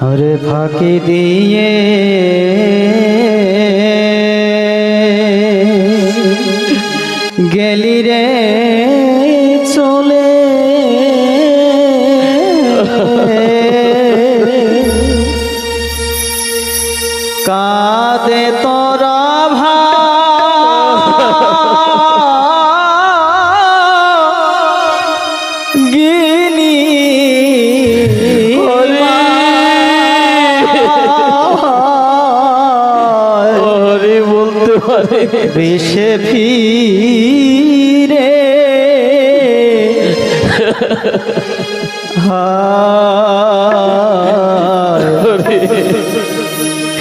আরে ফাঁকি দিয়ে গে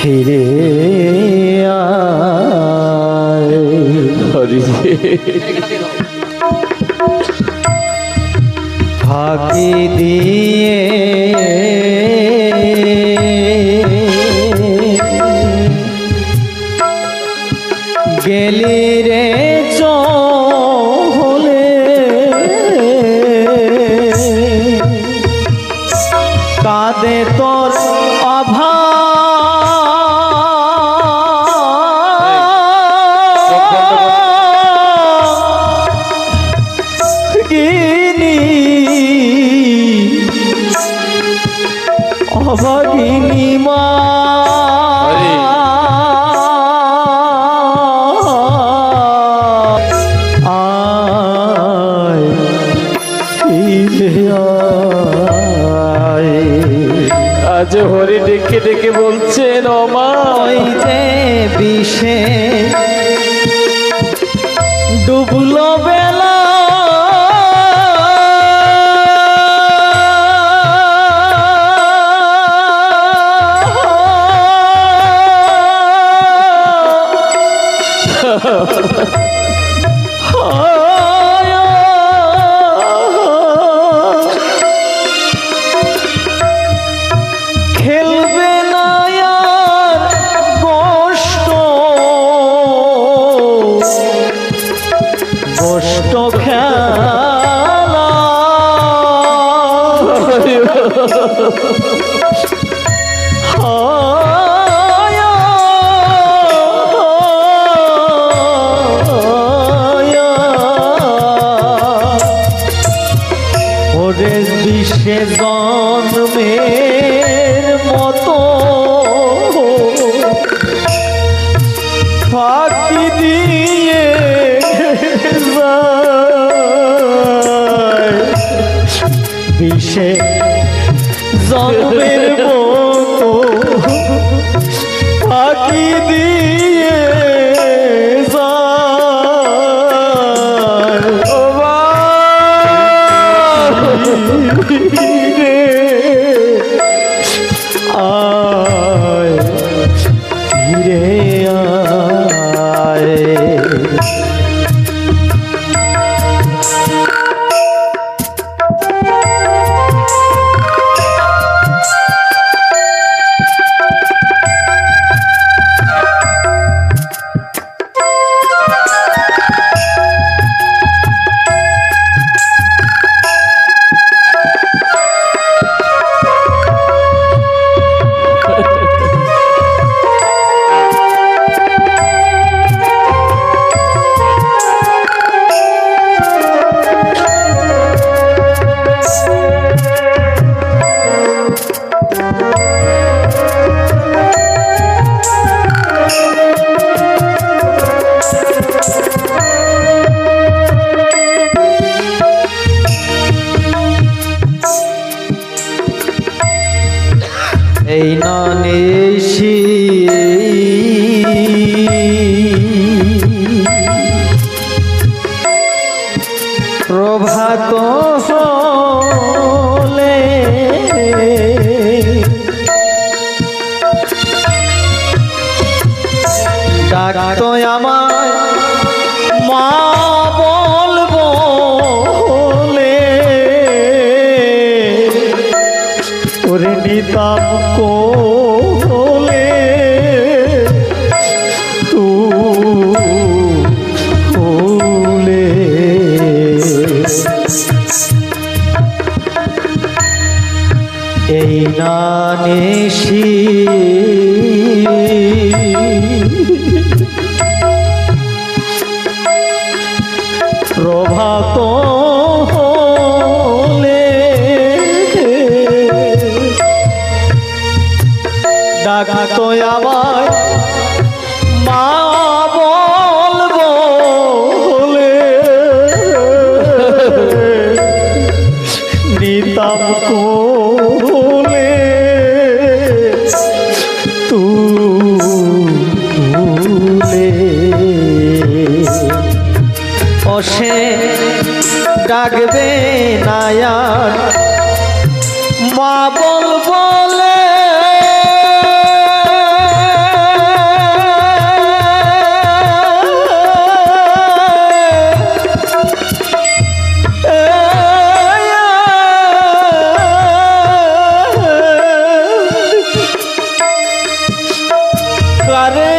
ফিরে ফাঁকি দিয়ে ભગિની માં ragato yama ডাকত আমায়। মা বলব বলে। নিতাম কোলে। তুলে ডাকবে নায়ার কারে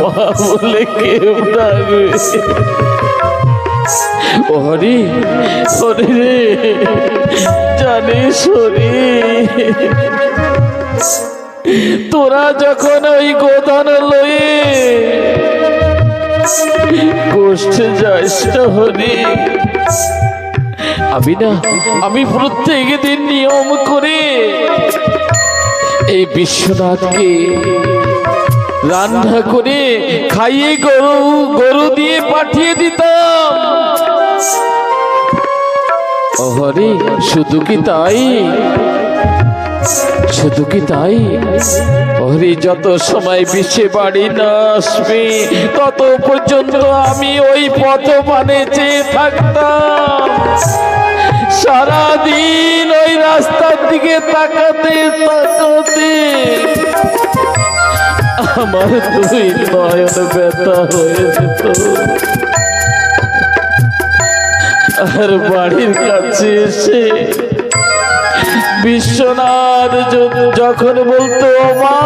মা বলে ও হরি রে তোরা যখন ওই গোদান লয়ে গোষ্ঠে যাইস হরি আমি না আমি প্রত্যেক দিন নিয়ম করে এই বিশ্বনাথকে রান্না করে খাইয়ে গরু গরু দিয়ে পাঠিয়ে দিতাম। ও হরি শুধু কি তাই? শুধু কি তাই? হরি যত সময় বিশ্বে বাড়ি না আসবে, তত পর্যন্ত আমি ওই পথ মানে চেয়ে থাকতাম। সারাদিন ওই রাস্তার দিকে তাকাতে তাকাতে। আমার দুই নয়ন ব্যথা হয়ে যেত আর বাড়ির কাছে এসে বিশ্বনাথ যখন বলতো মা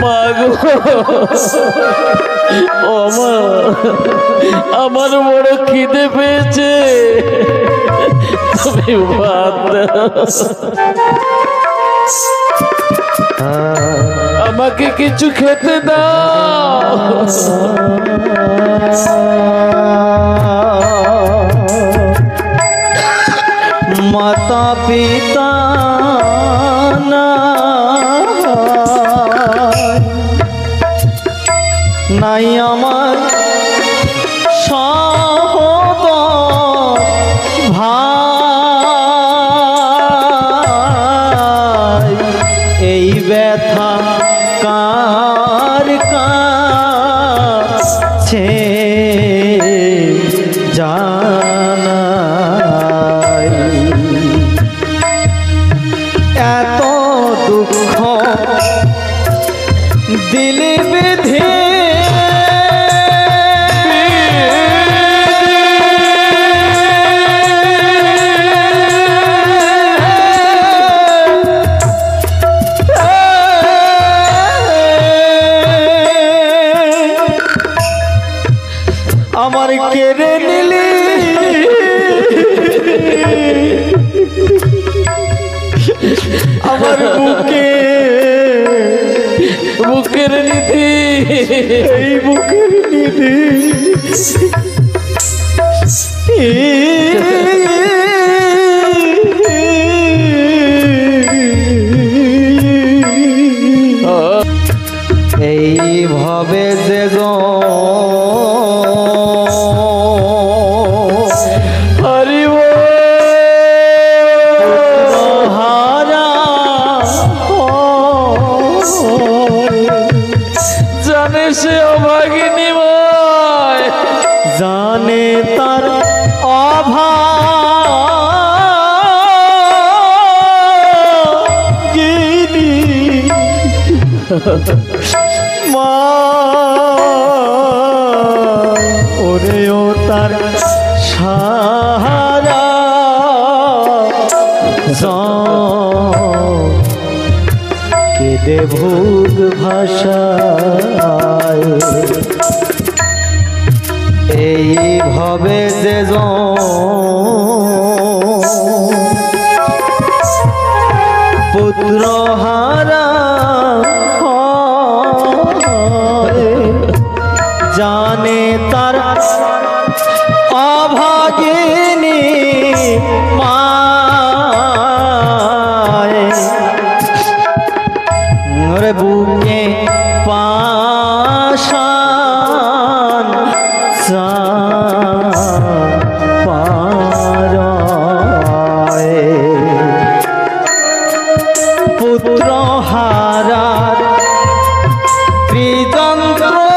মা গো মা আমার বড় খিদে পেয়েছে তুমি ভাত। আমাকে কিছু খেতে দাও। মাতা পিতা না। নাই আমার ছিলি বিধি। এই বুকের দিদি এই যে 呵 呵 পুত্র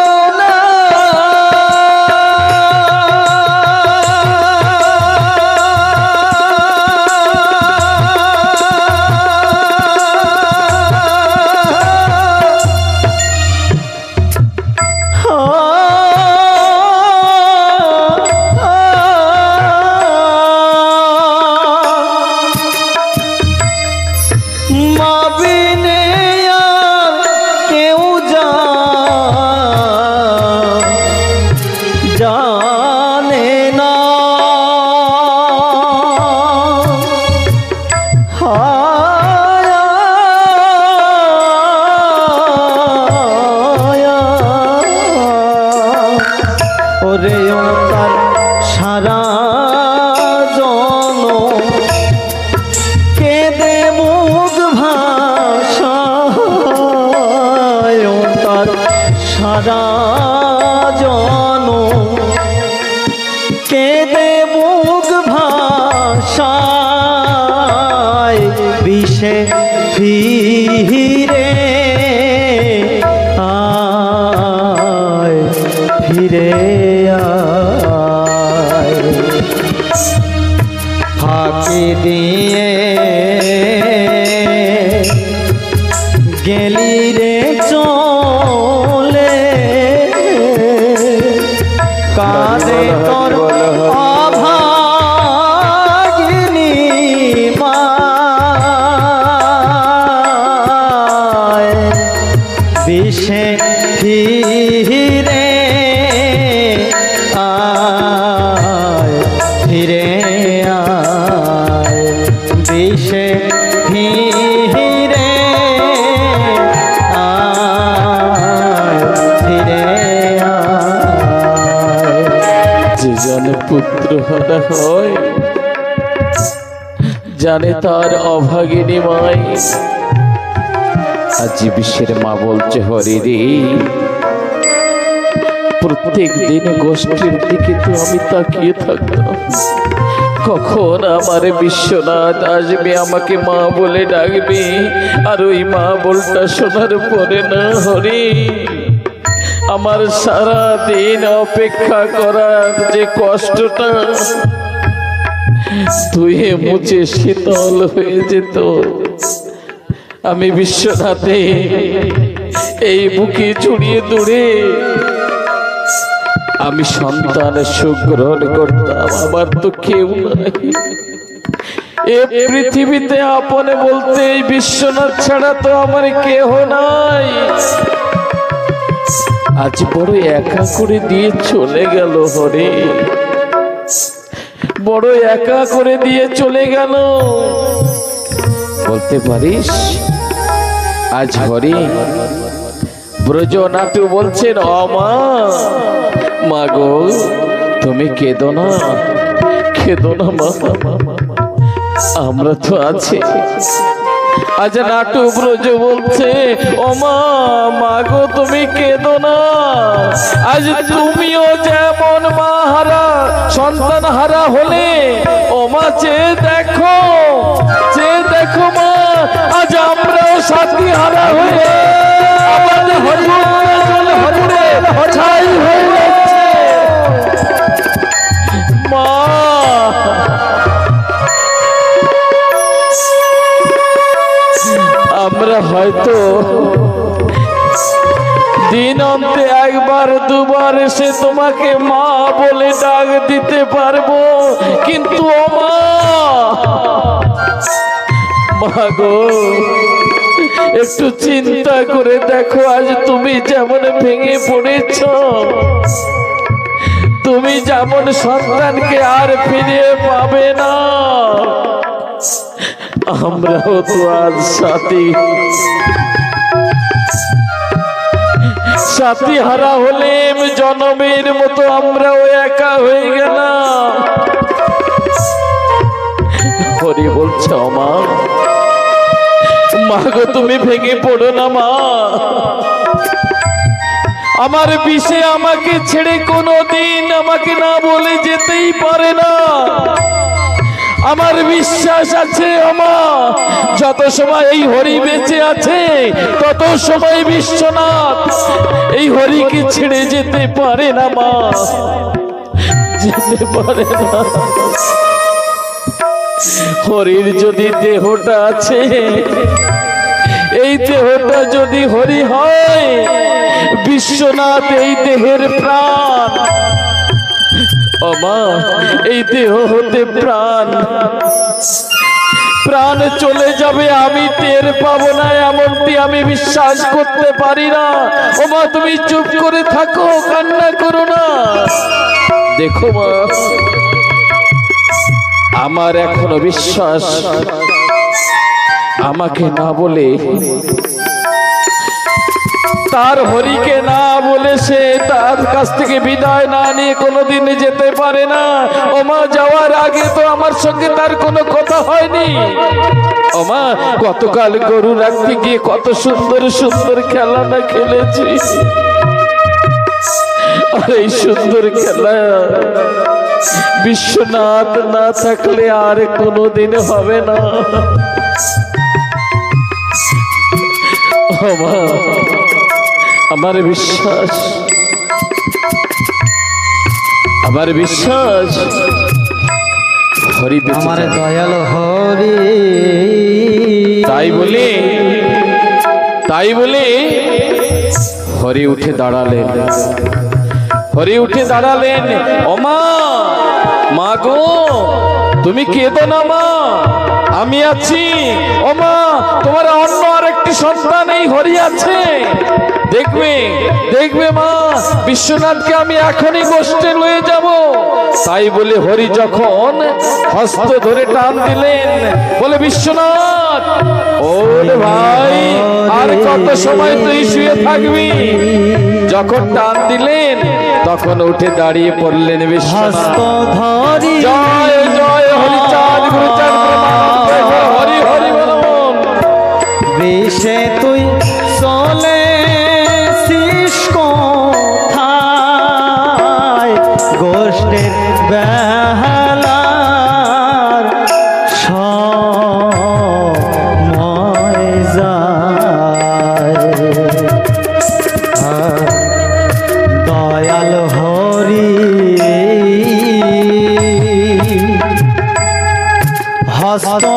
রে তার সারা 好 তার অভাগিনী মাই। আজ বিশ্বের মা বলছে, হরি রে, প্রত্যেক দিন গোষ্ঠীর দিকে তো আমি তাকিয়ে থাকতাম। কখন আমার বিশ্বনাথ আসবে, আমাকে মা বলে ডাকবে, আর ওই মা বলটা শোনার পরে না, হরি, আমার সারা দিন অপেক্ষা করার যে কষ্টটা ধুয়ে মুছে শীতল হয়ে যেত। আমি বিশ্বনাথে এই বুকে ছড়িয়ে দূরে। আমি সন্তান সুখ গ্রহণ করতাম, আমার তো কেউ নাই। এ পৃথিবীতে আপনে বলতে এই বিশ্বনাথ ছাড়া তো আমার কেহ নাই। আজ বড় একা করে দিয়ে চলে গেল হরে। বড় একা করে দিয়ে চলে গেল বলতে পারিস আজ হরি ব্রজ নাটু বলছেন অমা মা গো তুমি কেঁদো না কেঁদো না মা আমরা তো আছি আজ নাটু ব্রজ বলছে ওমা মা গো, তুমি কেঁদো না। আজ তুমিও যেমন মা হারা, সন্তান হারা হলে ওমা চেয়ে দেখো চেয়ে দেখো মা, আজ আমরাও সাথী হারা হয়ে, আমাদের জলে হরিপুরে ছাই হয়ে এসে তোমাকে মা বলে ডাক দিতে পারব, কিন্তু একটু চিন্তা করে দেখো, আজ তুমি যেমন ভেঙে পড়েছ, তুমি যেমন সন্তানকে আর ফিরিয়ে পাবে না। আমরাও তো আজ সাথী। সাথী হারা হলেম জনমের মতো আমরাও একা হয়ে গেলাম। হরি বলছে মা মা গো, তুমি ভেঙে পড়ো না, মা। আমার বিষে আমাকে ছেড়ে কোনো দিন আমাকে না বলে যেতেই পারে না। আমার বিশ্বাস আছে আমা যত সময় এই হরি বেঁচে আছে, তত সময় বিশ্বনাথ এই হরিকে ছেড়ে যেতে পারে না, মা। যেতে পারে না। হরির যদি দেহটা আছে, এই দেহটা যদি হরি হয়, বিশ্বনাথ এই দেহের প্রাণ। অমা, এই দেহ হতে প্রাণ। প্রাণ চলে যাবে, আমি টের পাবো না, এমনটি আমি বিশ্বাস করতে পারি না। ওমা, তুমি চুপ করে থাকো, কান্না করো না। দেখো মা, আমার এখনও বিশ্বাস। আমাকে না বলে তার হরিকে না বলে সে তার কাছ থেকে বিদায় না নিয়ে কোনোদিন যেতে পারে না। ওমা যাওয়ার আগে তো আমার সঙ্গে তার কোনো কথা হয়নি। ওমা গতকাল গরু রাখতে গিয়ে কত সুন্দর সুন্দর খেলাটা খেলেছি। আর এই সুন্দর খেলা বিশ্বনাথ না থাকলে আর কোনোদিন হবে না। ও মা, আমার বিশ্বাস। আমার বিশ্বাস। হরি আমার দয়াল হরি। তাই বলে তাই বলে হরি উঠে দাঁড়ালেন। হরি উঠে দাঁড়ালেন ওমা মা গো তুমি কেঁদো না মা। আমি আছি। ওমা তোমার অন্য আরেকটি সন্তান এই হরি আছে। দেখবে দেখবে মা বিশ্বনাথকে আমি এখনই গোষ্ঠে লয়ে যাব। তাই বলে হরি যখন হস্ত ধরে টান দিলেন বলে বিশ্বনাথ ও ভাই আর কত সময় তুই শুয়ে থাকবি? যখন টান দিলেন তখন উঠে দাঁড়িয়ে পড়লেন বিশ্বনাথ। জয় জয় হরিচাঁদ গুরুচাঁদ 好的。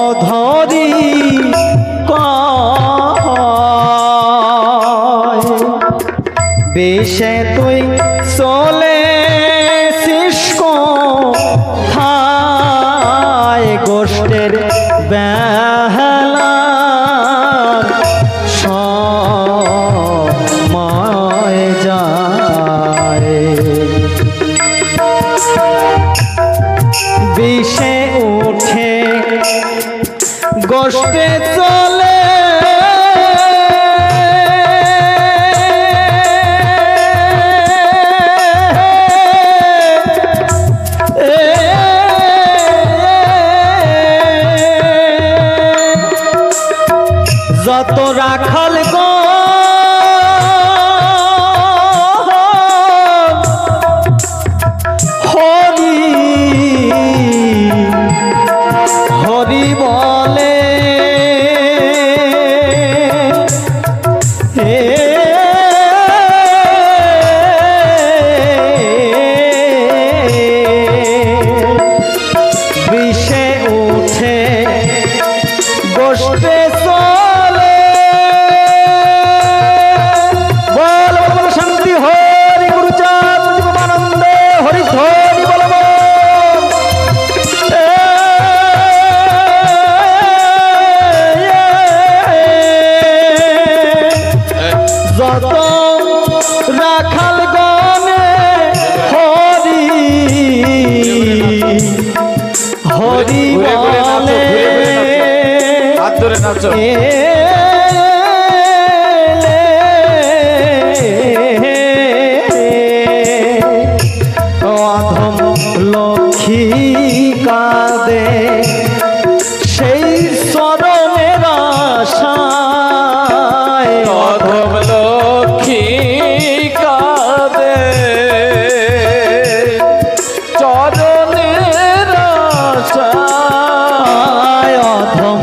বাসায় অধম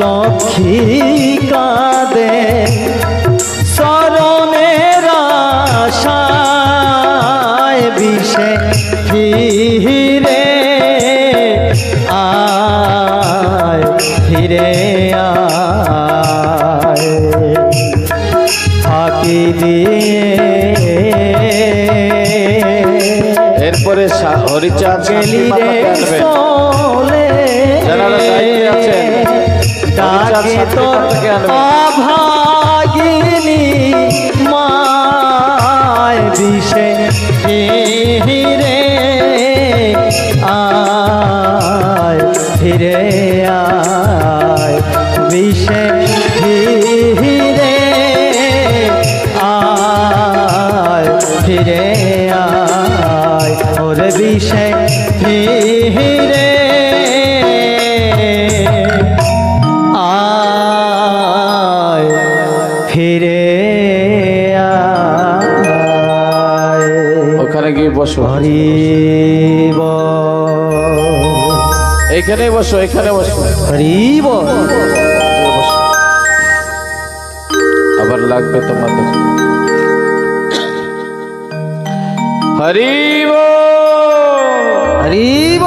লক্ষ্মী কাঁদে। স্মরণের আশায় বিষে ফিরে আয় ফিরে আয়। ফাঁকি দিয়ে এরপরে হরিচাঁদ গেলি রে লাগে আচ্ছা, আচ্ছা, তোর আচ্ছা। অভাগিনী মায় দিশে হিরে আয় ফিরে আয়। বিষে হিরে আয় ফিরে আয়। ওর বিষে বসো। এখানে বসো এখানে বসো। আবার লাগবে তোমাদের। হরিব হরিব